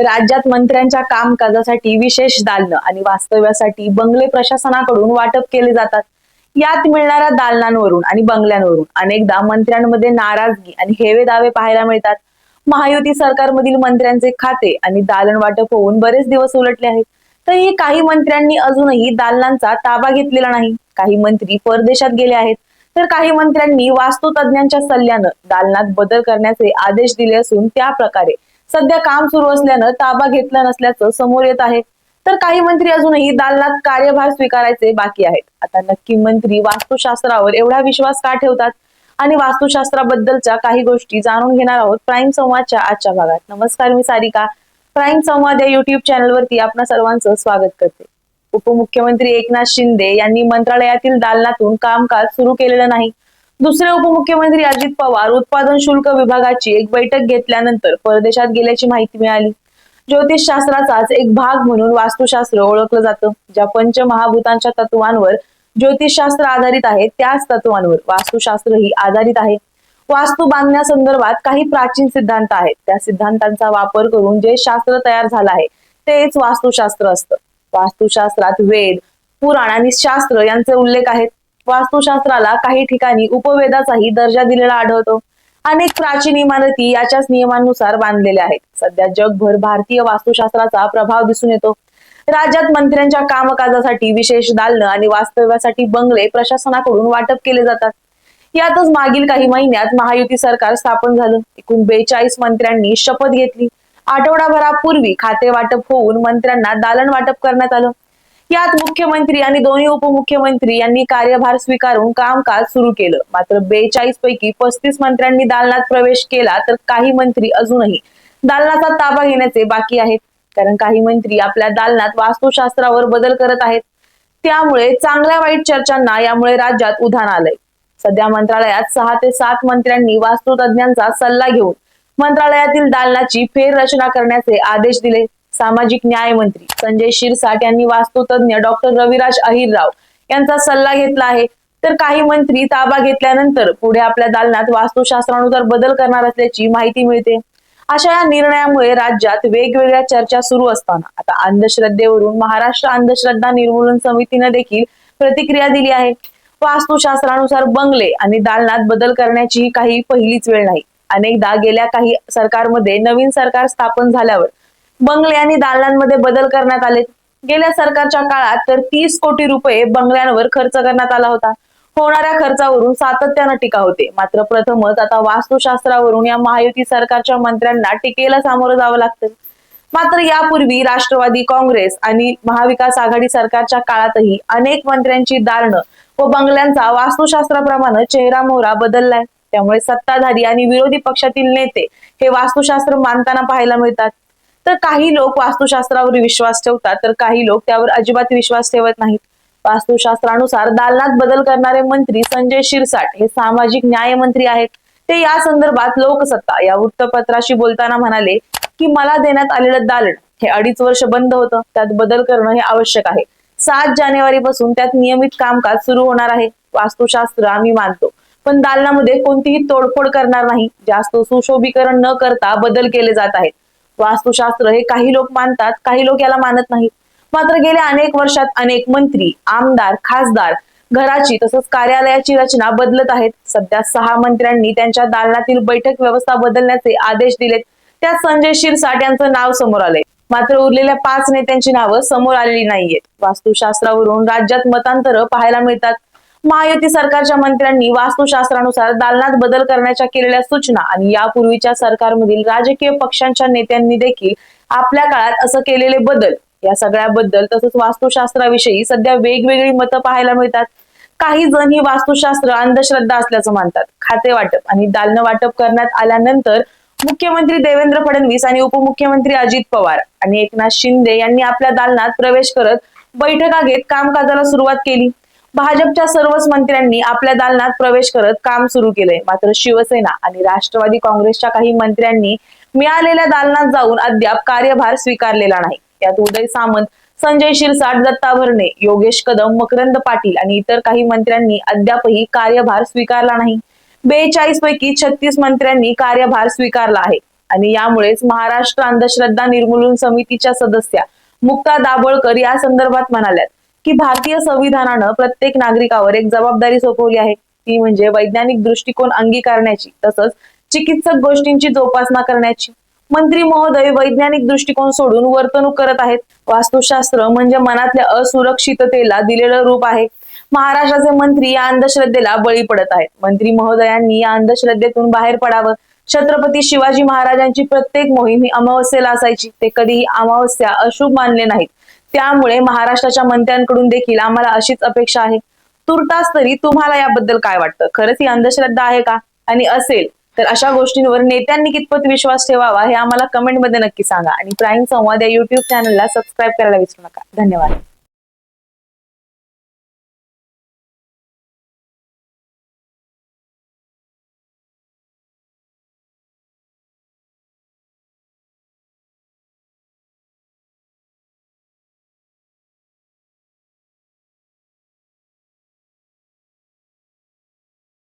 राज्यात मंत्र्यांच्या कामकाजासाठी विशेष दालनं आणि वास्तव्यासाठी बंगले प्रशासनाकडून वाटप केले जातात. यात मिळणाऱ्या दालनांवरून आणि बंगल्यांवरून अनेकदा मंत्र्यांमध्ये नाराजगी आणि हेवे दावे पाहायला मिळतात. महायुती सरकारमधील मंत्र्यांचे खाते आणि दालन वाटप होऊन बरेच दिवस उलटले आहेत. तरीही काही मंत्र्यांनी अजूनही दालनांचा ताबा घेतलेला नाही. काही मंत्री परदेशात गेले आहेत. तर काही मंत्र्यांनी वास्तुतज्ञांच्या सल्ल्यानं दालनात बदल करण्याचे आदेश दिले असून त्या प्रकारे सध्या काम सुरू असल्यानं ताबा घेतला नसल्याचं समोर येत आहे. तर काही मंत्री अजूनही दालनात कार्यभार स्वीकारायचे बाकी आहेत. आता नक्की मंत्री वास्तुशास्त्रावर एवढा विश्वास का ठेवतात? आणि वास्तुशास्त्राबद्दलच्या काही गोष्टी जाणून घेणार आहोत प्राईम संवादच्या आजच्या भागात. नमस्कार मी सारिका. प्राईम संवाद या युट्यूब चॅनलवरती आपणा सर्वांचं स्वागत करते. उपमुख्यमंत्री एकनाथ शिंदे यांनी मंत्रालयातील दालनातून कामकाज सुरू केलेलं नाही. दुसरे उपमुख्यमंत्री अजित पवार उत्पादन शुल्क विभागाची एक बैठक घेतल्यानंतर परदेशात गेल्याची माहिती मिळाली. ज्योतिष शास्त्राचाच एक भाग म्हणून वास्तुशास्त्र ओळखलं जातं. ज्या पंचमहाभूतांच्या तत्वांवर ज्योतिषशास्त्र आधारित आहे त्याच तत्वांवर वास्तुशास्त्र ही आधारित आहे. वास्तू बांधण्यासंदर्भात काही प्राचीन सिद्धांत आहेत. त्या सिद्धांतांचा वापर करून जे शास्त्र तयार झालं आहे तेच वास्तुशास्त्र असतं. वास्तुशास्त्रात वेद पुराण आणि शास्त्र यांचे उल्लेख आहेत. वास्तुशास्त्राला काही ठिकाणी उपवेदाचाही दर्जा दिलेला आढळतो. अनेक प्राचीन इमारती याच्याच नियमांनुसार बांधलेल्या आहेत. सध्या जगभर भारतीय वास्तुशास्त्राचा प्रभाव दिसून येतो. राज्यात मंत्र्यांच्या कामकाजासाठी विशेष दालनं आणि वास्तव्यासाठी बंगले प्रशासनाकडून वाटप केले जातात. यातच मागील काही महिन्यात महायुती सरकार स्थापन झालं. एकूण बेचाळीस मंत्र्यांनी शपथ घेतली. आठवडाभरापूर्वी खाते वाटप होऊन मंत्र्यांना दालन वाटप करण्यात आलं. यात मुख्यमंत्री आणि दोन्ही उपमुख्यमंत्री यांनी कार्यभार स्वीकारून कामकाज सुरू केलं. मात्र बेचाळीस पैकी पस्तीस मंत्र्यांनी दालनात प्रवेश केला तर काही मंत्री अजूनही दालनाचा ताबा घेण्याचे बाकी आहेत. कारण काही मंत्री आपल्या दालनात वास्तुशास्त्रावर बदल करत आहेत. त्यामुळे चांगल्या वाईट चर्चांना यामुळे राज्यात उधाण आलंय. सध्या मंत्रालयात सहा ते सात मंत्र्यांनी वास्तुतज्ञांचा सल्ला घेऊन मंत्रालयातील दालनाची फेररचना करण्याचे आदेश दिले. सामाजिक न्याय मंत्री संजय शिरसाट यांनी वास्तुतज्ञ डॉक्टर रविराज अहिरराव यांचा सल्ला घेतला आहे. तर काही मंत्री ताबा घेतल्यानंतर पुढे आपल्या दालनात वास्तुशास्त्रानुसार बदल करणार असल्याची माहिती मिळते. अशा या निर्णयामुळे राज्यात वेगवेगळ्या चर्चा सुरू असताना आता अंधश्रद्धेवरून महाराष्ट्र अंधश्रद्धा निर्मूलन समितीनं देखील प्रतिक्रिया दिली आहे. वास्तुशास्त्रानुसार बंगले आणि दालनात बदल करण्याची काही पहिलीच वेळ नाही. अनेकदा गेल्या काही सरकारमध्ये नवीन सरकार स्थापन झाल्यावर बंगले आणि दालनांमध्ये बदल करण्यात आले. गेल्या सरकारच्या काळात तर तीस कोटी रुपये बंगल्यांवर खर्च करण्यात आला होता. होणाऱ्या खर्चावरून सातत्यानं टीका होते. मात्र प्रथमच आता वास्तुशास्त्रावरून या महायुती सरकारच्या मंत्र्यांना टीकेला सामोरं जावं लागतं. मात्र यापूर्वी राष्ट्रवादी काँग्रेस आणि महाविकास आघाडी सरकारच्या काळातही अनेक मंत्र्यांची दारणं व बंगल्यांचा वास्तुशास्त्राप्रमाणे चेहरा मोहरा बदललाय. त्यामुळे सत्ताधारी आणि विरोधी पक्षातील नेते हे वास्तुशास्त्र मानताना पाहायला मिळतात. तर काही लोक वास्तुशास्त्रावर विश्वास ठेवतात तर काही लोक त्यावर अजिबात विश्वास ठेवत नाहीत. वास्तुशास्त्रानुसार दालनात बदल करणारे मंत्री संजय शिरसाट हे सामाजिक न्याय मंत्री आहेत. ते या संदर्भात लोकसत्ता या वृत्तपत्राशी बोलताना म्हणाले की मला देण्यात आलेलं दालन हे अडीच वर्ष बंद होतं. त्यात बदल करणं हे आवश्यक आहे. सात जानेवारी पासून त्यात नियमित कामकाज सुरू होणार आहे. वास्तुशास्त्र आम्ही मानतो. पण दालनामध्ये कोणतीही तोडफोड करणार नाही. जास्त सुशोभीकरण न करता बदल केले जात आहेत. वास्तुशास्त्र हे काही लोक मानतात काही लोक याला मानत नाहीत. मात्र गेल्या अनेक वर्षात अनेक मंत्री आमदार खासदार घराची तसंच कार्यालयाची रचना बदलत आहेत. सध्या सहा मंत्र्यांनी त्यांच्या दालनातील बैठक व्यवस्था बदलण्याचे आदेश दिलेत. त्यात संजय शिरसाट यांचं नाव समोर आलंय. मात्र उरलेल्या पाच नेत्यांची नावं समोर आलेली नाहीयेत. वास्तुशास्त्रावरून राज्यात मतांतर पाहायला मिळतात. महायुती सरकारच्या मंत्र्यांनी वास्तुशास्त्रानुसार दालनात बदल करण्याच्या केलेल्या सूचना आणि यापूर्वीच्या सरकारमधील राजकीय पक्षांच्या नेत्यांनी देखील आपल्या काळात असं केलेले बदल या सगळ्याबद्दल तसंच वास्तुशास्त्राविषयी सध्या वेगवेगळी मतं पाहायला मिळतात. काही जण ही वास्तुशास्त्र अंधश्रद्धा असल्याचं मानतात. खाते वाटप आणि दालन वाटप करण्यात आल्यानंतर मुख्यमंत्री देवेंद्र फडणवीस आणि उपमुख्यमंत्री अजित पवार आणि एकनाथ शिंदे यांनी आपल्या दालनात प्रवेश करत बैठका घेत कामकाजाला सुरुवात केली. भाजपच्या सर्वच मंत्र्यांनी आपल्या दालनात प्रवेश करत काम सुरू केलंय. मात्र शिवसेना आणि राष्ट्रवादी काँग्रेसच्या काही मंत्र्यांनी मिळालेल्या दालनात जाऊन अद्याप कार्यभार स्वीकारलेला नाही. यात उदय सामंत संजय शिरसाट दत्ता भरणे योगेश कदम मकरंद पाटील आणि इतर काही मंत्र्यांनी अद्यापही कार्यभार स्वीकारला नाही. बेचाळीस पैकी छत्तीस मंत्र्यांनी कार्यभार स्वीकारला आहे आणि यामुळेच महाराष्ट्र अंधश्रद्धा निर्मूलन समितीच्या सदस्या मुक्ता दाभोळकर या संदर्भात म्हणाल्यात. की भारतीय संविधानानं प्रत्येक नागरिकावर एक जबाबदारी सोपवली आहे. ती म्हणजे वैज्ञानिक दृष्टिकोन अंगीकारण्याची तसंच चिकित्सक गोष्टींची जोपासना करण्याची. मंत्री महोदय वैज्ञानिक दृष्टिकोन सोडून वर्तणूक करत आहेत. वास्तुशास्त्र म्हणजे मनातल्या असुरक्षिततेला दिलेलं रूप आहे. महाराष्ट्राचे मंत्री या अंधश्रद्धेला बळी पडत आहेत. मंत्री महोदयांनी या अंधश्रद्धेतून बाहेर पडावं. छत्रपती शिवाजी महाराजांची प्रत्येक मोहीम ही अमावस्येला असायची. ते कधीही अमावस्या अशुभ मानले नाहीत. त्यामुळे महाराष्ट्राच्या मंत्र्यांकडून देखील आम्हाला अशीच अपेक्षा आहे. तुर्तास तरी तुम्हाला याबद्दल काय वाटतं? खरंच ही अंधश्रद्धा आहे का? आणि असेल तर अशा गोष्टींवर नेत्यांनी कितपत विश्वास ठेवावा हे आम्हाला कमेंटमध्ये नक्की सांगा. आणि प्राईम संवाद या युट्यूब चॅनलला सबस्क्राईब करायला विसरू नका. धन्यवाद.